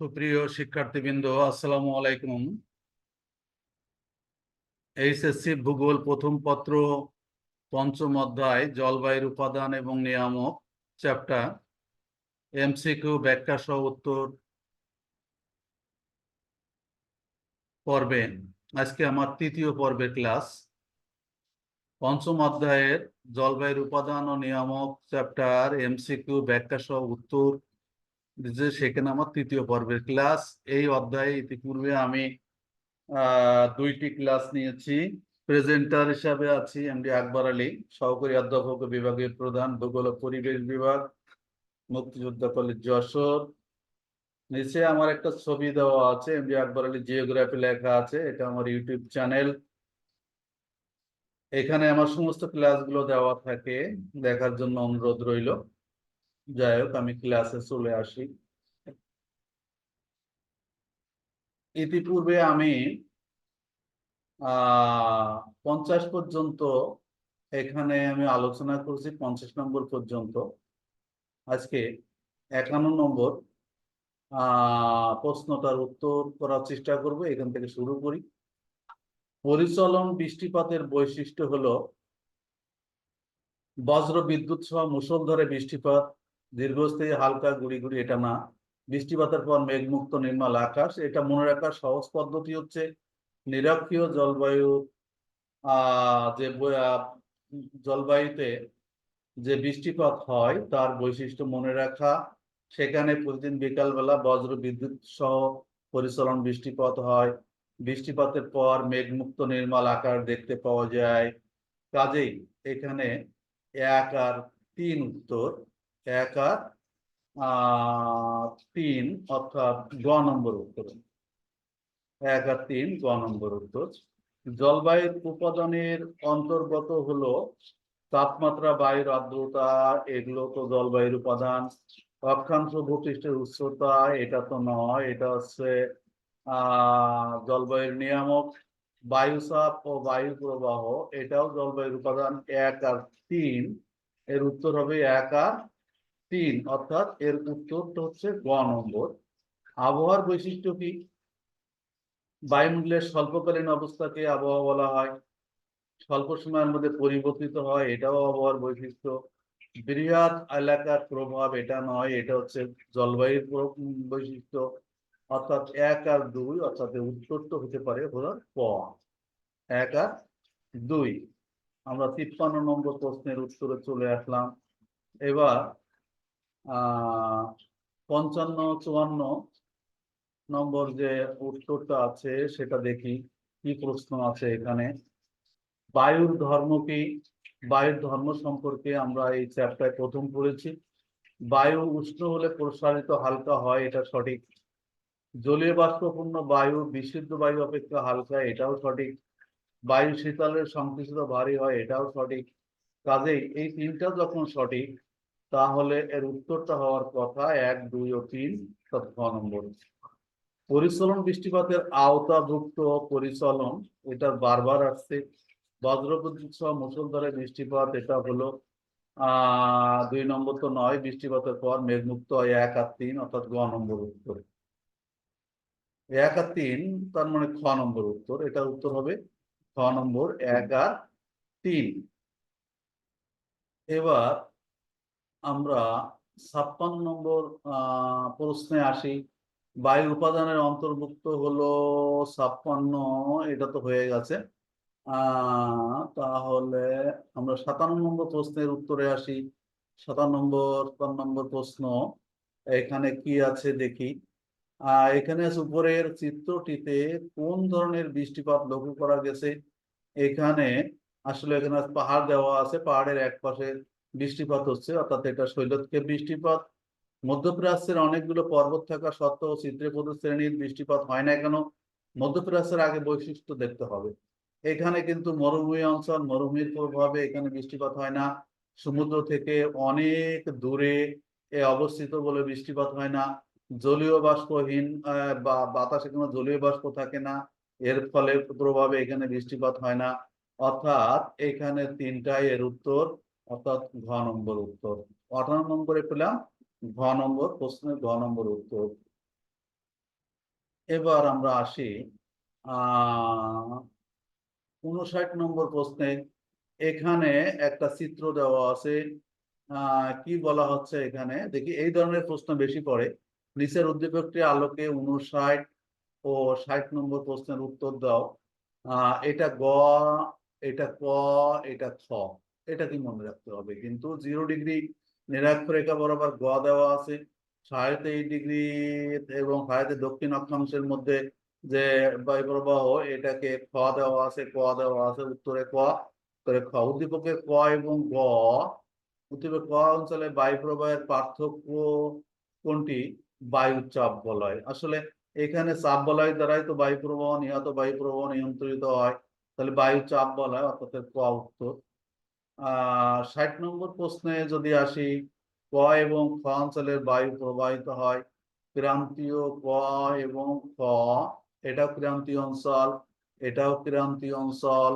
সুপ্রিয় শিক্ষার্থীবৃন্দ, আসসালামু আলাইকুম। এইচএসসি ভূগোল প্রথম পত্র, পঞ্চম অধ্যায়, জলবায়ুর উপাদান এবং নিয়ামক, চ্যাপ্টার, এমসিকিউ ব্যাখ্যা সহ উত্তর পর্বে। আজকে আমার তৃতীয় পর্বের ক্লাস। পঞ্চম অধ্যায়ের জলবায়ুর উপাদান ও নিয়ামক, চ্যাপ্টার, এমসিকিউ ব্যাখ্যা সহ উত্তর যে সেখানে আমার তৃতীয় পর্বের ক্লাস এই অধ্যায়ে ইতিপূর্বে আমি দুইটি ক্লাস নিয়েছি। প্রেজেন্টার হিসাবে আছি এমডি আকবর আলী, সহকারী অধ্যাপক বিভাগের প্রধান, ভূগোল পরিবেশ বিভাগ, মুক্তিযোদ্ধা কলেজ যশোর। নিচে আমার একটা ছবি দেওয়া আছে এমডি আকবর আলী জিওগ্রাফি লেখা আছে, এটা আমার ইউটিউব চ্যানেল এখানে আমার সমস্ত ক্লাসগুলো দেওয়া থাকে, দেখার জন্য অনুরোধ রইল। যাই হোক, আমি ক্লাসে চলে আসি। ইতিপূর্বে আমি পঞ্চাশ পর্যন্ত এখানে আমি আলোচনা করছি, পঞ্চাশ নম্বর পর্যন্ত। আজকে একান্ন নম্বর প্রশ্নটার উত্তর করার চেষ্টা করব, এখান থেকে শুরু করি। পরিচলন বৃষ্টিপাতের বৈশিষ্ট্য হলো বজ্র বিদ্যুৎ সহ মুষলধারে বৃষ্টিপাত দীর্ঘস্থায়ী হালকা গুড়ি গুড়ি এটা না। বৃষ্টিপাতের পর মেঘমুক্ত নির্মল আকাশ, এটা মনে রাখার সহজ পদ্ধতি হচ্ছে নিরক্ষীয় জলবায়ু যে জলবায়ুতে যে বৃষ্টিপাত হয় তার বৈশিষ্ট্য মনে রাখা। সেখানে প্রতিদিন বিকালবেলা বজ্র বিদ্যুৎ সহ পরিচলন বৃষ্টিপাত হয়। বৃষ্টিপাতের পর মেঘমুক্ত নির্মল আকার দেখতে পাওয়া যায়। কাজেই এখানে এক আর তিন উত্তর এক আর তিন অর্থাৎ গ নম্বর উত্তর। এক আর তিন, গ নম্বর উত্তর। জলবায়ুর উপাদানের অন্তর্গত হলো তাপমাত্রা, বায়ুর আর্দ্রতা, এগুলো তো জলবায়ুর উপাদান। অক্ষাংশ ভূপৃষ্ঠের উচ্চতা, এটা তো নয়, এটা হচ্ছে জলবায়ুর নিয়ামক। বায়ুচাপ ও বায়ু প্রবাহ, এটাও জলবায়ুর উপাদান। এক আর তিন, এর উত্তর হবে এক আর তিন, অর্থাৎ এর উত্তরটা হচ্ছে গ নম্বর। আবহাওয়ার বৈশিষ্ট্য কি? বায়ুমণ্ডলের স্বল্পকালীন অবস্থাকে আবহাওয়া বলা হয়। স্বল্প সময়ের মধ্যে পরিবর্তিত হয়, এটাও আবহাওয়ার বৈশিষ্ট্য। বৃহৎ এলাকার প্রভাব, এটা নয়, এটা হচ্ছে জলবায়ুর বৈশিষ্ট্য। অর্থাৎ এক আর দুই, অর্থাৎ উত্তরটা হতে পারে হলো ক। এক আর দুই। আমরা তিপ্পান্ন নম্বর প্রশ্নের উত্তরে চলে আসলাম। এবার পঞ্চান্ন, চুয়ান্ন নম্বর যে উত্তরটা আছে, সেটা দেখি, কি প্রশ্ন আছে এখানে? বায়ুর ধর্ম কি? বায়ুর ধর্ম সম্পর্কে আমরা এই চ্যাপ্টারে প্রথম পড়েছি। বায়ু উষ্ণ হলে প্রসারিত হালকা হয়, এটা সঠিক। জলীয় বাষ্পপূর্ণ বায়ু, বিশুদ্ধ বায়ু অপেক্ষা হালকা, এটাও সঠিক। বায়ু শীতলের সংশ্লিষ্ট ভারী হয়, এটাও সঠিক। কাজেই এই তিনটা যখন সঠিক তাহলে এর উত্তরটা হওয়ার কথা এক, দুই ও তিন খ নম্বর। পরিচলন বৃষ্টিপাতের আওতাভুক্ত পরিচলন, এটা বারবার আসছে। বজ্রবিদ্যুৎ সহ মুষলধারে বৃষ্টিপাত, এটা হলো আহ দুই নম্বর তো নয়, বৃষ্টিপাতের পর মেঘমুক্ত এক আর তিন, অর্থাৎ গ নম্বর উত্তর। এক আর তিন, তার মানে খ নম্বর উত্তর এটা উত্তর হবে খ নম্বর এক আর তিন। এবার আমরা ছাপ্পান্ন নম্বর প্রশ্নে আসি। বায়ু উপাদানের অন্তর্ভুক্ত হলো ছাপ্পান্ন, এটা তো হয়ে গেছে। তাহলে আমরা সাতান্ন নম্বর প্রশ্নের উত্তরে আসি। সাতান্ন নম্বর সাতান্ন নম্বর প্রশ্ন, এখানে কি আছে দেখি। এখানে উপরের চিত্রটিতে কোন ধরনের বৃষ্টিপাত লক্ষ্য করা গেছে? এখানে আসলে এখানে পাহাড় দেওয়া আছে, পাহাড়ের এক পাশে বৃষ্টিপাত হচ্ছে, অর্থাৎ এটা শৈলতকে বৃষ্টিপাত। মধ্যপ্রাচ্যের অনেকগুলো পর্বত থাকা সত্ত্বেও চিত্রপদ শ্রেণির বৃষ্টিপাত হয় না কেন? মধ্যপ্রাচ্যের আগে বৈশিষ্ট্য দেখতে হবে। এখানে কিন্তু মরুভূমি অঞ্চল, মরুভূমির প্রভাবে এখানে বৃষ্টিপাত হয় না। সমুদ্র থেকে অনেক দূরে এ অবস্থিত বলে বৃষ্টিপাত হয় না। জলীয় বাষ্পহীন বা বাতাসে কোনো জলীয় বাষ্প থাকে না। এর ফলে প্রভাবে এখানে বৃষ্টিপাত হয় না। অর্থাৎ এখানে তিনটাই এর উত্তর। অর্থাৎ ঘ নম্বর উত্তর। আঠারো নম্বরে পেলাম ঘ নম্বর, প্রশ্নের ঘ নম্বর উত্তর। এবার আমরা আসি উনষাট নম্বর প্রশ্নে। এখানে একটা চিত্র দেওয়া আছে কি বলা হচ্ছে এখানে? দেখি, এই ধরনের প্রশ্ন বেশি পড়ে। নিচের উদ্দীপকটির আলোকে উনষাট ও ষাট নম্বর প্রশ্নের উত্তর দাও। এটা গ, এটা ক, এটা খ এটা কি মনে রাখতে হবে? কিন্তু জিরো ডিগ্রি নিরক্ষরেখা বরাবর গ দেওয়া আছে। সাড়ে তেইশ ডিগ্রি এবং সাড়ে দক্ষিণ অক্ষাংশের মধ্যে যে বায়ু প্রবাহ এটাকে খ দেওয়া আছে ক দেওয়া আছে, উত্তরে ক উত্তরে খ উদ্দীপকের ক এবং গ উদ্দীপক ক অঞ্চলে বায়ু প্রবাহের পার্থক্য কোনটি? বায়ু চাপ বলয়। আসলে এখানে চাপ বলয় দ্বারাই তো বায়ু প্রবাহ নিহত বায়ু প্রবাহ নিয়ন্ত্রিত হয়। তাহলে বায়ু চাপ বলয় অর্থাৎ ক উত্তর। ষাট নম্বর প্রশ্নে যদি আসি, ক এবং খ অঞ্চলের বায়ু প্রবাহিত হয়, ক্রান্তীয় ক এবং খ, এটাও ক্রান্তীয় অঞ্চল, এটাও ক্রান্তীয় অঞ্চল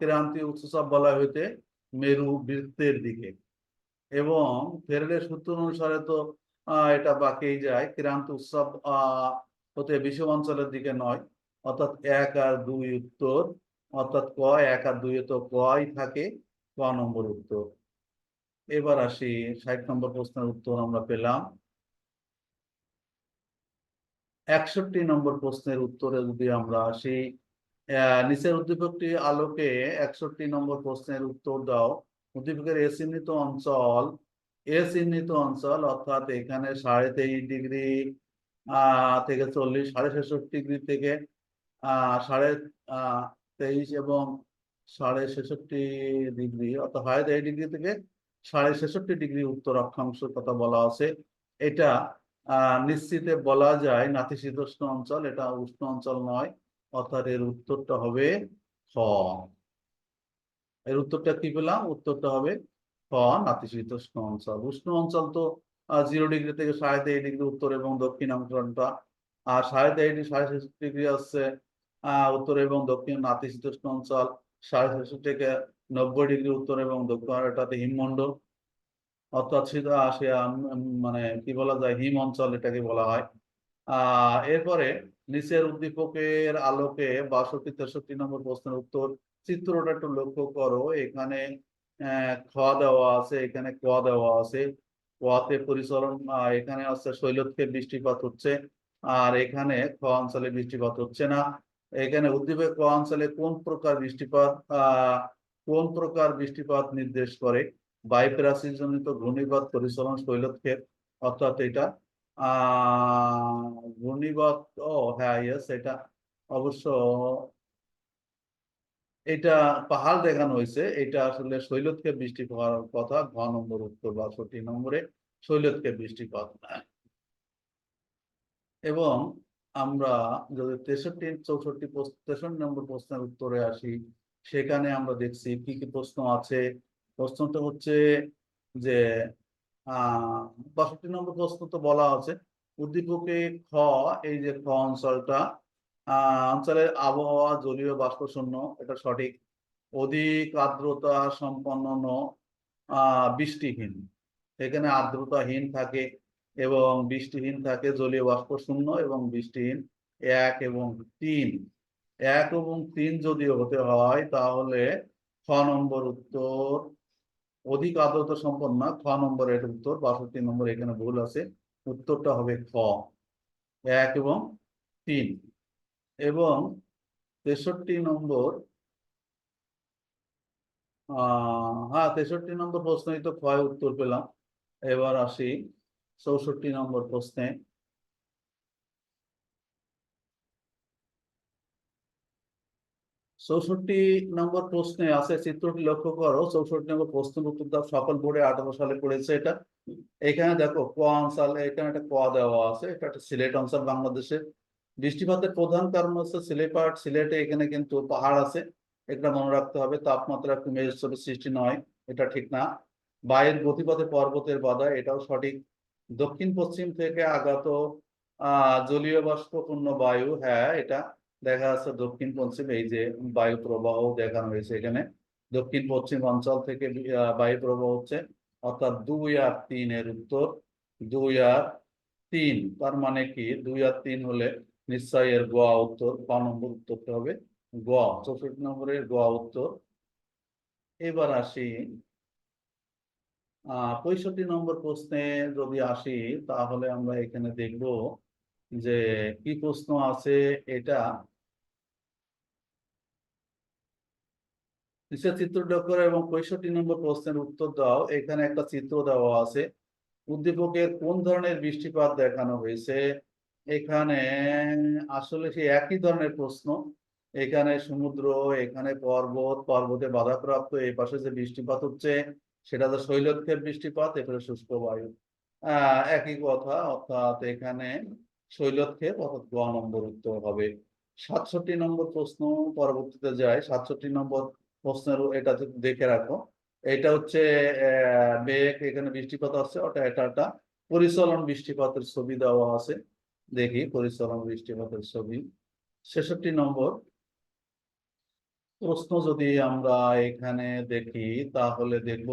ক্রান্তীয় উৎসব বলা হইতে মেরু বৃত্তের দিকে। এবং ফেরেলের সূত্র অনুসারে তো এটা বাকেই যায়, ক্রান্ত উৎসব আহ হতে বিষম অঞ্চলের দিকে নয়, অর্থাৎ এক আর দুই উত্তর অর্থাৎ ক, এক আর দুই তো কই থাকে, ক নম্বর উত্তর। এবার আসি, ষাট নম্বর প্রশ্নের উত্তর আমরা পেলাম। একষট্টি নম্বর প্রশ্নের উত্তরে যদি আমরা আসি নিচের উদ্দীপকটি আলোকে একষট্টি নম্বর প্রশ্নের উত্তর দাও। উদ্দীপকের এ চিহ্নিত অঞ্চল, এ চিহ্নিত অঞ্চল অর্থাৎ এখানে সাড়ে তেইশ ডিগ্রি থেকে চল্লিশ, সাড়ে ছেষট্টি ডিগ্রি থেকে সাড়ে তেইশ এবং সাড়ে ছেষট্টি ডিগ্রি, অর্থাৎ সাড়ে তেইশ ডিগ্রি থেকে সাড়ে ছেষট্টি ডিগ্রি উত্তর অক্ষাংশ কথা বলা আছে। এটা নিশ্চিতে বলা যায় নাতিশীতোষ্ণ অঞ্চল, এটা উষ্ণ অঞ্চল নয়, অর্থাৎ এর উত্তরটা হবে খ। এর উত্তরটা কি পেলাম? উত্তরটা হবে খ নাতিশীতোষ্ণ অঞ্চল। উষ্ণ অঞ্চল তো জিরো ডিগ্রি থেকে সাড়ে তেইশ ডিগ্রি উত্তর এবং দক্ষিণ অঞ্চলটা আর সাড়ে তেইশ সাড়ে ডিগ্রি আহ উত্তর এবং দক্ষিণ নাতিশীতোষ্ণ অঞ্চল সাড়ে ছেষট্টি থেকে নব্বই ডিগ্রি উত্তর এবং দক্ষিণ এটাতে হিমমণ্ডল অর্থাৎ মানে কি বলা যায় হিম অঞ্চল এটাকে বলা হয়। আহ এরপরে নিচের উদ্দীপকের আলোকে বাষট্টি তেষট্টি নম্বর প্রশ্নের উত্তর চিত্রটা একটু লক্ষ্য করো। এখানে আহ, খ দেওয়া আছে এখানে ক দেওয়া আছে। কতে পরিচলন এখানে আছে শৈলক্ষে বৃষ্টিপাত হচ্ছে আর এখানে খ অঞ্চলে বৃষ্টিপাত হচ্ছে না। এখানে উদ্দীপক ক অঞ্চলে কোন প্রকার বৃষ্টিপাত কোন প্রকার বৃষ্টিপাত নির্দেশ করে? বায়ুপ্রাচীর জনিত ঘূর্ণিপাত পরিচলন শৈলক্ষেপ, অর্থাৎ এটা ঘূর্ণিপাত, ও হ্যাঁ ইয়েস এটা অবশ্য এটা পাহাড় দেখানো হয়েছে। এটা আসলে শৈলক্ষেপ বৃষ্টিপাত হওয়ার কথা, ঘ নম্বর উত্তর বা বাষট্টি নম্বরে শৈলক্ষেপ বৃষ্টিপাত। এবং আমরা যদি তেষট্টি, চৌষট্টি তেষট্টি নম্বর প্রশ্নের উত্তরে আসি, সেখানে আমরা দেখছি কি কি প্রশ্ন আছে। প্রশ্নটা হচ্ছে যে বাষট্টি নম্বর প্রশ্ন তো বলা আছে। উদ্দীপকে খ, এই যে খ অঞ্চলটা অঞ্চলের আবহাওয়া, জলীয় বাষ্পশূন্য, এটা সঠিক। অধিক আর্দ্রতা সম্পন্ন বৃষ্টিহীন, এখানে আর্দ্রতাহীন থাকে। এবং বৃষ্টিহীন থাকে জলীয় বাষ্প শূন্য এবং বৃষ্টিহীন এক এবং তিন। এক এবং তিন যদি হতে হয়, তাহলে খ নম্বর উত্তর অধিক আর্দ্রতা সম্পন্ন খ নম্বর এর উত্তর, বাষট্টি নম্বর এখানে ভুল আছে, উত্তরটা হবে খ। এক এবং তিন। এবং তেষট্টি নম্বর, আহ হ্যাঁ তেষট্টি নম্বর প্রশ্নই তো ক্ষয় উত্তর পেলাম। এবার আসি চৌষট্টি নম্বর প্রশ্নে। চৌষট্টি নম্বর প্রশ্নে আছে, চিত্রটি লক্ষ্য করো, চৌষট্টি নম্বর প্রশ্নের উত্তর দাও, সকল বোর্ডে আঠারো সালে পড়েছে এটা। এখানে দেখো, ক অঞ্চল এখানে একটা ক দেওয়া আছে, এটা একটা সিলেট অঞ্চল বাংলাদেশের। বৃষ্টিপাতের প্রধান কারণ হচ্ছে সিলেপাট সিলেটে এখানে কিন্তু পাহাড় আছে, এটা মনে রাখতে হবে, তাপমাত্রা মেঘস্তরের সৃষ্টি নয়, এটা ঠিক না। বায়ুর গতিপথে পর্বতের বাধা, এটাও সঠিক। দক্ষিণ পশ্চিম থেকে আগত জলীয় বাষ্পপূর্ণ বায়ু হ্যাঁ এটা দেখা যাচ্ছে দক্ষিণ পশ্চিম এই যে বায়ু প্রবাহ দেখানো হয়েছে এখানে। দক্ষিণ পশ্চিম অঞ্চল থেকে বায়ু প্রবাহ হচ্ছে অর্থাৎ দুই আর তিন এর উত্তর। দুই আর তিন, তার মানে কি? দুই আর তিন হলে নিশ্চয়ই এর গোয়া উত্তর ক নম্বর উত্তরটা হবে। গোয়া চৌষট্টি নম্বরের গোয়া উত্তর। এবার আসি পঁয়ষট্টি নম্বর প্রশ্নে যদি আসি, তাহলে আমরা এখানে দেখব যে কি প্রশ্ন আছে এটা। করে এবং পঁয়ষট্টি নম্বর প্রশ্নের উত্তর দাও। এখানে একটা চিত্র দেওয়া আছে। উদ্দীপকের কোন ধরনের বৃষ্টিপাত দেখানো হয়েছে? এখানে আসলে সেই একই ধরনের প্রশ্ন। এখানে সমুদ্র, এখানে পর্বত, পর্বতে বাধাপ্রাপ্ত এই পাশে যে বৃষ্টিপাত হচ্ছে সেটা তো শৈলক্ষেপ বৃষ্টিপাত এখানে শুষ্ক বায়ু। একই কথা, অর্থাৎ এখানে শৈলক্ষেপ, অর্থাৎ গ নম্বর উত্তর হবে। সাতষট্টি নম্বর প্রশ্ন পরবর্তীতে যায়। সাতষট্টি নম্বর প্রশ্নের এটা দেখে রাখো। এটা হচ্ছে মেঘ এখানে বৃষ্টিপাত আছে, ওটা এটা একটা পরিচলন বৃষ্টিপাতের ছবি দেওয়া আছে। দেখি, পরিচলন বৃষ্টিপাতের ছবি। ছেষট্টি নম্বর প্রশ্ন যদি আমরা এখানে দেখি, তাহলে দেখব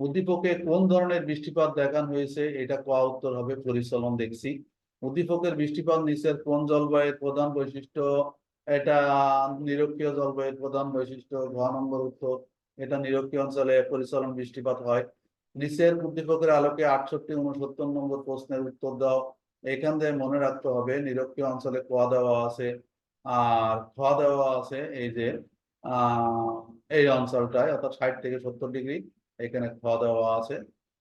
উদ্দীপকে কোন ধরনের বৃষ্টিপাত দেখানো হয়েছে? এটা ক উত্তর হবে? পরিচলন দেখছি। উদ্দীপকের বৃষ্টিপাত নিচের কোন জলবায়ুর প্রধান বৈশিষ্ট্য? এটা নিরক্ষীয় জলবায়ুর প্রধান বৈশিষ্ট্য। ঘ নম্বর উত্তর, এটা নিরক্ষীয় অঞ্চলে পরিচলন বৃষ্টিপাত হয়। নিচের উদ্দীপকের আলোকে আটষট্টি উনসত্তর নম্বর প্রশ্নের উত্তর দাও। এখান থেকে মনে রাখতে হবে, নিরক্ষীয় অঞ্চলে ক দেওয়া আছে। আর খ দেওয়া আছে, এই যে এই অঞ্চলটায় অর্থাৎ ষাট থেকে সত্তর ডিগ্রি এখানে খ দেওয়া আছে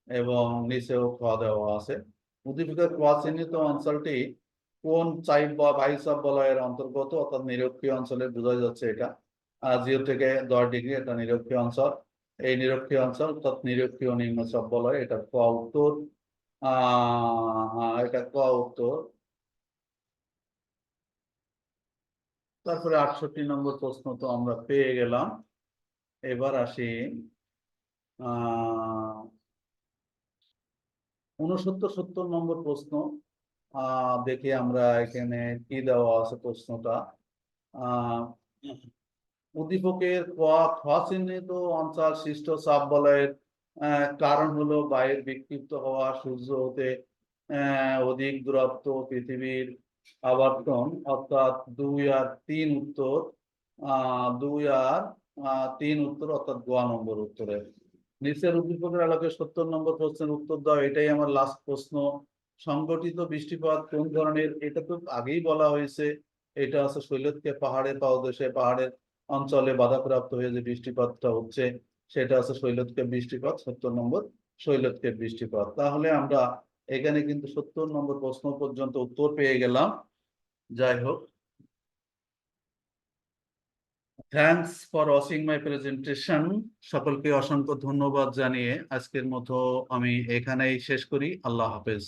এবং নিচেও খ দেওয়া আছে। উদ্দীপকের ক চিহ্নিত অঞ্চলটি কোন চাইব বা বাইসাব বলয়ের অন্তর্গত অর্থাৎ নিরক্ষীয় অঞ্চলে বোঝা যাচ্ছে এটা। জিরো থেকে দশ ডিগ্রি এটা নিরক্ষীয় অঞ্চল। এই নিরক্ষীয় অঞ্চল অর্থাৎ নিরক্ষীয় নিম্নচাপ বলয় এটা ক উত্তর। আহ, এটা ক উত্তর। তারপরে আটষট্টি নম্বর প্রশ্ন তো আমরা পেয়ে গেলাম। এবার আসি উনসত্তর সত্তর নম্বর প্রশ্ন। দেখি আমরা এখানে কি দেওয়া আছে প্রশ্নটা। উদ্দীপকের চিহ্নিত অঞ্চল সৃষ্ট চাপ বলয়ের কারণ হলো বায়ুর বিক্ষিপ্ত হওয়া সূর্য হতে অধিক দূরত্ব পৃথিবীর আবর্তন অর্থাৎ দুই আর তিন উত্তর দুই আর তিন উত্তর, অর্থাৎ গোয়া নম্বর উত্তরে। নিচের উদ্দীপকের আলোকে সত্তর নম্বর প্রশ্নের উত্তর দাও, এটাই আমার লাস্ট প্রশ্ন। সংগঠিত বৃষ্টিপাত কোন ধরনের? এটা তো আগেই বলা হয়েছে। এটা আছে শৈলক্ষে পাহাড়ের পাদদেশে, পাহাড়ের অঞ্চলে বাধাপ্রাপ্ত হয়ে যে বৃষ্টিপাতটা হচ্ছে, সেটা আছে শৈলক্ষেপ বৃষ্টিপাত, সত্তর নম্বর শৈলক্ষেপ বৃষ্টিপাত। তাহলে আমরা এখানে কিন্তু সত্তর নম্বর প্রশ্ন পর্যন্ত উত্তর পেয়ে গেলাম। যাই হোক। Thanks for watching my presentation সকলকে অসংখ্য ধন্যবাদ জানিয়ে আজকের মতো আমি এখানেই শেষ করি। আল্লাহ হাফেজ।